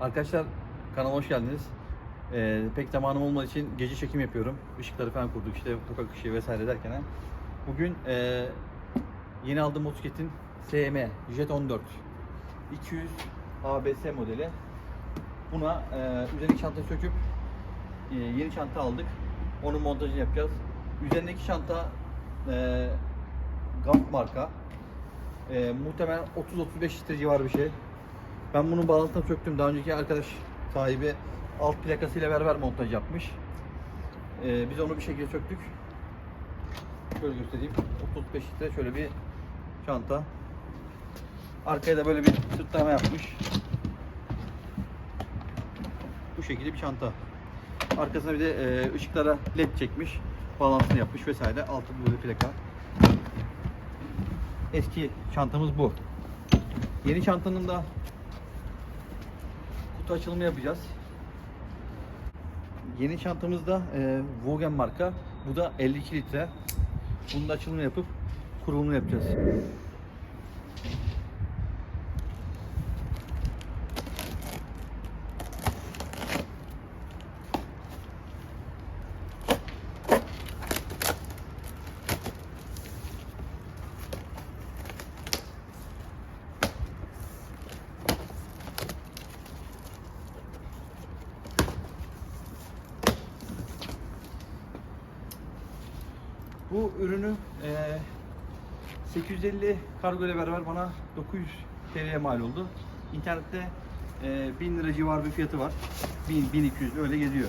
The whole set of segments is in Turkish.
Arkadaşlar kanalıma hoş geldiniz. Ee, pek zamanım olmadığı için gece çekim yapıyorum. Işıkları falan kurduk işte sokak ışığı vesaire derken. Bugün e, yeni aldığım motosikletin SM Jet 14 200 ABS modeli. Buna e, üzerindeki çantayı söküp e, yeni çanta aldık. Onun montajını yapacağız. Üzerindeki çanta e, Gulf marka. E, muhtemelen 30-35 litre civarı bir şey. Ben bunun bağlantısını söktüm. Daha önceki arkadaş sahibi alt plakasıyla beraber montaj yapmış. Ee, biz onu bir şekilde söktük. Şöyle göstereyim. 35 litre şöyle bir çanta. Arkaya da böyle bir sırtlama yapmış. Bu şekilde bir çanta. Arkasına bir de e, ışıklara led çekmiş. Bağlantısını yapmış vesaire. Altı böyle plaka. Eski çantamız bu. Yeni çantanın da kutu açılımı yapacağız. Yeni çantamızda e, Vogen marka. Bu da 52 litre. Bunun da açılımını yapıp kurulumunu yapacağız. Bu ürünü e, 850 kargo ile beraber bana 900 TL'ye mal oldu. İnternette e, 1000 lira civarı bir fiyatı var. 1000 1200 öyle geziyor.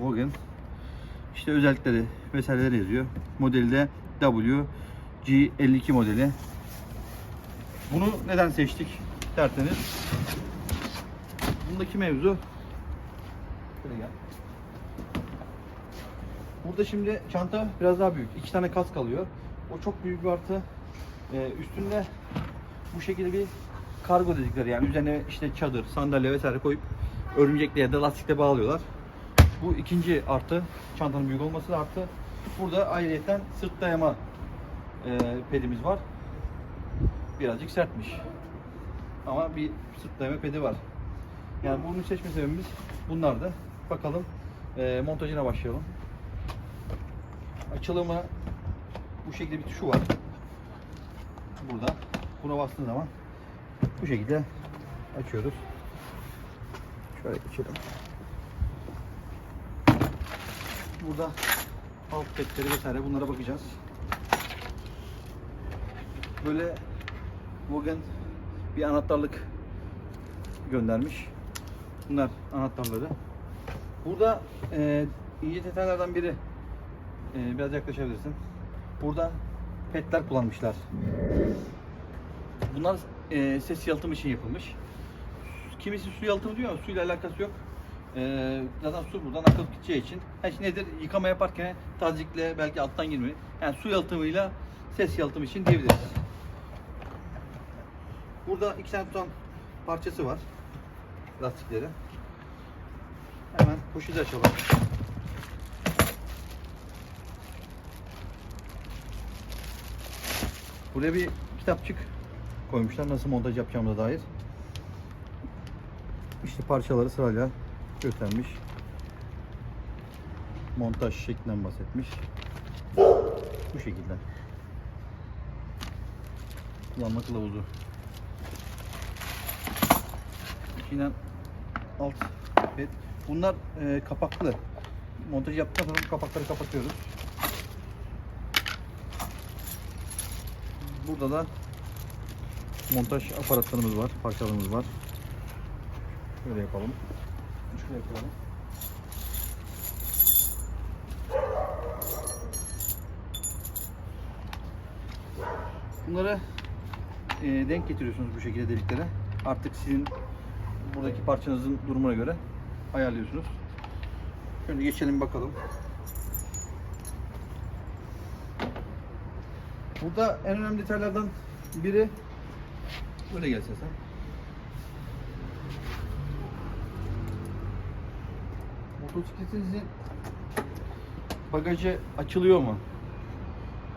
Vogan. İşte özellikleri vesaireleri yazıyor. Modeli de W G52 modeli. Bunu neden seçtik derseniz bundaki mevzu Şöyle gel. Burada şimdi çanta biraz daha büyük. İki tane kas kalıyor. O çok büyük bir artı. Ee, üstünde bu şekilde bir kargo dedikleri yani üzerine işte çadır, sandalye vesaire koyup örümcekle ya da lastikle bağlıyorlar. Bu ikinci artı. Çantanın büyük olması da artı. Burada ayrıyeten sırt dayama e, pedimiz var. Birazcık sertmiş. Ama bir sırt dayama pedi var. Yani bunu seçme sebebimiz bunlar da. Bakalım e, montajına başlayalım. Açılımı bu şekilde bir tuşu var. Burada. Buna bastığın zaman bu şekilde açıyoruz. Şöyle geçelim. Burada alt petleri vesaire bunlara bakacağız. Böyle Vogan bir anahtarlık göndermiş. Bunlar anahtarları. Burada e, ince detaylardan biri e, biraz yaklaşabilirsin. Burada petler kullanmışlar. Bunlar e, ses yalıtımı için yapılmış. Kimisi su yalıtımı diyor ama suyla alakası yok. E, zaten su buradan akıp gideceği için. Ha şimdi nedir? Yıkama yaparken tazikle belki alttan girmeyi. Yani su yalıtımıyla ses yalıtımı için diyebiliriz. Burada iki tane tutan parçası var. Lastikleri. Hemen poşeti açalım. Buraya bir kitapçık koymuşlar nasıl montaj yapacağımıza dair. İşte parçaları sırayla göstermiş. Montaj şeklinden bahsetmiş. Bu şekilde. Kullanma kılavuzu. Yine alt pet. Bunlar e, kapaklı. Montaj yaptıktan sonra kapakları kapatıyoruz. Burada da montaj aparatlarımız var, parçalarımız var. Şöyle yapalım. Şöyle yapalım. Bunları e, denk getiriyorsunuz bu şekilde deliklere. Artık sizin buradaki parçanızın durumuna göre ayarlıyorsunuz. Şöyle geçelim bakalım. Burada en önemli detaylardan biri böyle gelse sen. Motosikletinizin bagajı açılıyor mu?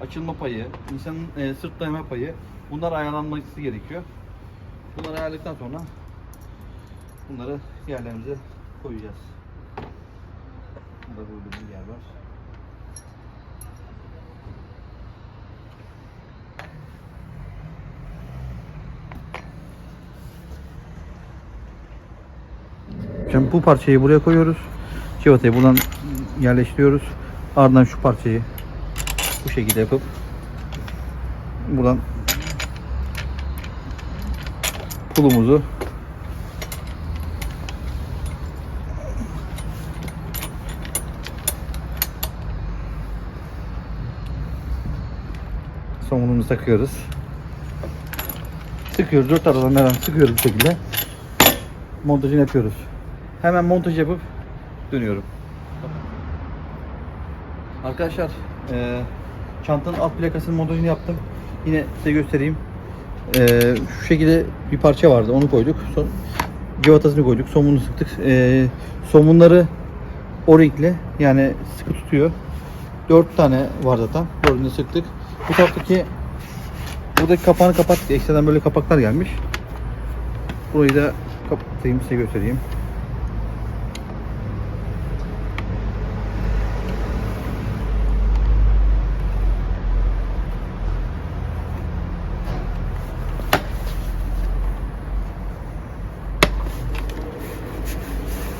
Açılma payı, insanın e, sırt dayama payı Bunlar ayarlanması gerekiyor. Bunları ayarladıktan sonra bunları yerlerimize koyacağız. Burada böyle bir yer var. Şimdi bu parçayı buraya koyuyoruz. Civatayı buradan yerleştiriyoruz. Ardından şu parçayı bu şekilde yapıp buradan pulumuzu somunumuzu takıyoruz. Sıkıyoruz. Dört aradan hemen sıkıyoruz bu şekilde. Montajını yapıyoruz. Hemen montaj yapıp dönüyorum. Arkadaşlar eee çantanın alt plakasının montajını yaptım. Yine size göstereyim. Eee, şu şekilde bir parça vardı. Onu koyduk. Son civatasını koyduk. Somununu sıktık. Eee, somunları orikli yani sıkı tutuyor. 4 tane var zaten. Dördünü sıktık. Bu taraftaki buradaki kapağını kapattık. Ekstradan böyle kapaklar gelmiş. Burayı da kapatayım size göstereyim.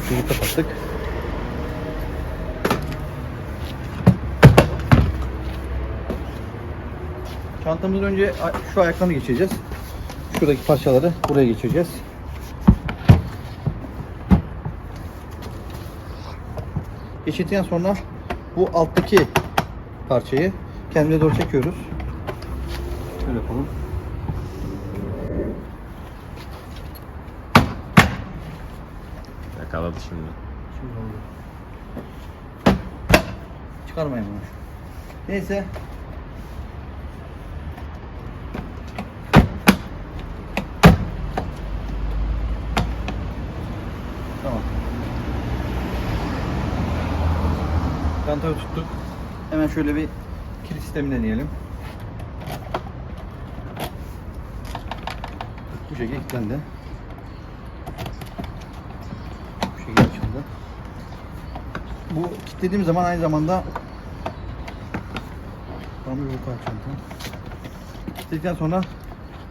Şunu kapattık. Çantamızın önce şu ayaklarını geçireceğiz. Şuradaki parçaları buraya geçireceğiz. Geçirdikten sonra bu alttaki parçayı kendine doğru çekiyoruz. Şöyle yapalım. Yakaladı şimdi. Şimdi oldu. Çıkarmayın bunu. Neyse. Tamam. Çantayı tuttuk. Hemen şöyle bir kilit sistemi deneyelim. Bu şekilde kilitlendi. Bu şekilde açıldı. Bu kilitlediğim zaman aynı zamanda Tam bir yukarı çanta. Kilitledikten sonra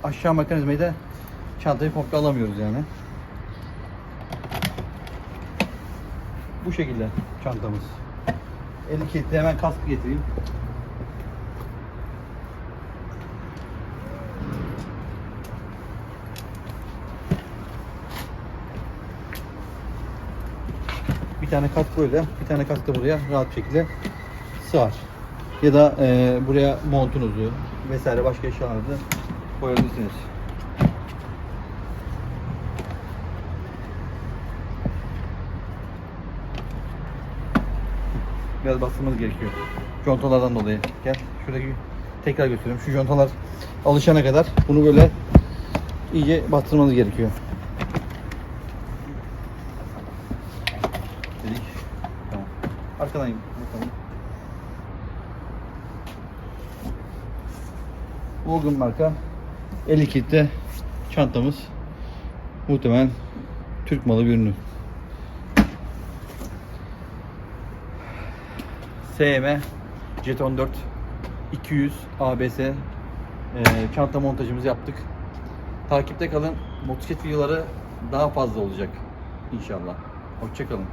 aşağı mekanizmayı da çantayı komple alamıyoruz yani. Bu şekilde çantamız. Eli kilitli hemen kaskı getireyim. Bir tane kask böyle, bir tane kask da buraya rahat şekilde sığar. Ya da e, buraya montunuzu vesaire başka eşyalarınızı koyabilirsiniz. Biraz bastırmanız gerekiyor. Contalardan dolayı. Gel şuradaki tekrar göstereyim. Şu contalar alışana kadar bunu böyle iyice bastırmanız gerekiyor. Dedik. Tamam. Arkadan bakalım. Marka 50 kitle çantamız muhtemelen Türk malı bir ürünü. SM Jeton 4 200 ABS e, çanta montajımızı yaptık. Takipte kalın. Motosiklet videoları daha fazla olacak inşallah. Hoşçakalın.